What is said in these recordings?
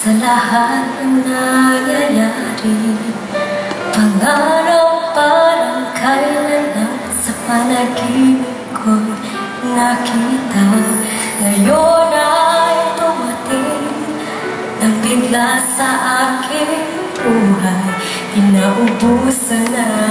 Sa lahat ng nangyayari Pangarap parang kailan lang Sa panaginip ko'y nakita. Ngayon ay dumating Nang bigla sa aking buhay. Pinaubusan ng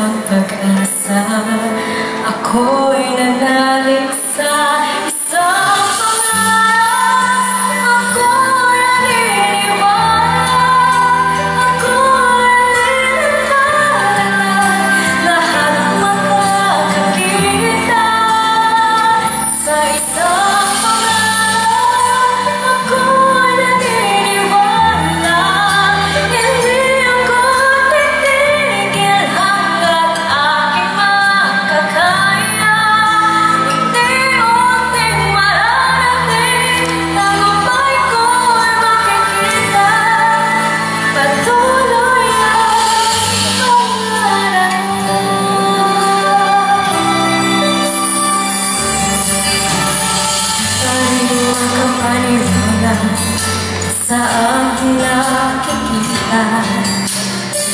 Sa aking nakikita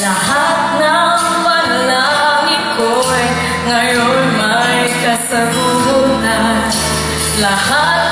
Lahat ng panalangin ko'y Ngayon may kasagutan. Lahat